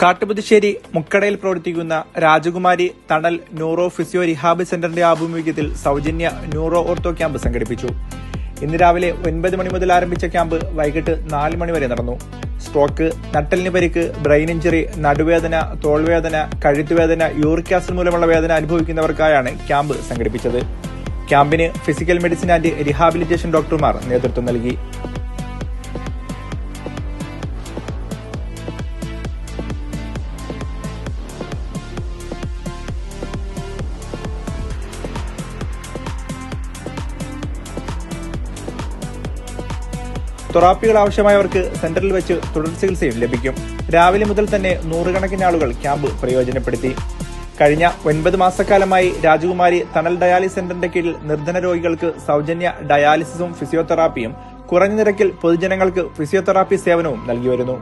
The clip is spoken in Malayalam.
കാട്ടുപുതുശ്ശേരി മുക്കടയിൽ പ്രവർത്തിക്കുന്ന രാജകുമാരി തണൽ ന്യൂറോ ഫിസിയോ റിഹാബ് സെന്ററിന്റെ ആഭിമുഖ്യത്തിൽ സൗജന്യ ന്യൂറോ ഓർത്തോ ക്യാമ്പ് സംഘടിപ്പിച്ചു. ഇന്ന് രാവിലെ ഒൻപത് മണി മുതൽ ആരംഭിച്ച ക്യാമ്പ് വൈകിട്ട് നാല് മണി വരെ നടന്നു. സ്ട്രോക്ക് നട്ടലിന് പരിക്ക് ബ്രെയിൻ ഇഞ്ചറി നടുവേദന തോൾവേദന കഴുത്തുവേദന യൂറിക് ആസിഡ് മൂലമുള്ള വേദന അനുഭവിക്കുന്നവർക്കായാണ് ക്യാമ്പ് സംഘടിപ്പിച്ചത്. ക്യാമ്പിന് ഫിസിക്കൽ മെഡിസിൻ ആൻഡ് റിഹാബിലിറ്റേഷൻ ഡോക്ടർമാർ നേതൃത്വം നൽകി. തെറാപ്പികൾ ആവശ്യമായവർക്ക് സെന്ററിൽ വെച്ച് തുടർ ചികിത്സയും ലഭിക്കും. രാവിലെ മുതൽ തന്നെ നൂറുകണക്കിന് ആളുകൾ ക്യാമ്പ് പ്രയോജനപ്പെടുത്തി. കഴിഞ്ഞ ഒൻപത് മാസക്കാലമായി രാജകുമാരി തണൽ ഡയാലിസ് സെന്ററിന്റെ കീഴിൽ നിർധന രോഗികൾക്ക് സൗജന്യ ഡയാലിസിസും ഫിസിയോതെറാപ്പിയും കുറഞ്ഞ നിരക്കിൽ പൊതുജനങ്ങൾക്ക് ഫിസിയോതെറാപ്പി സേവനവും നൽകി വരുന്നു.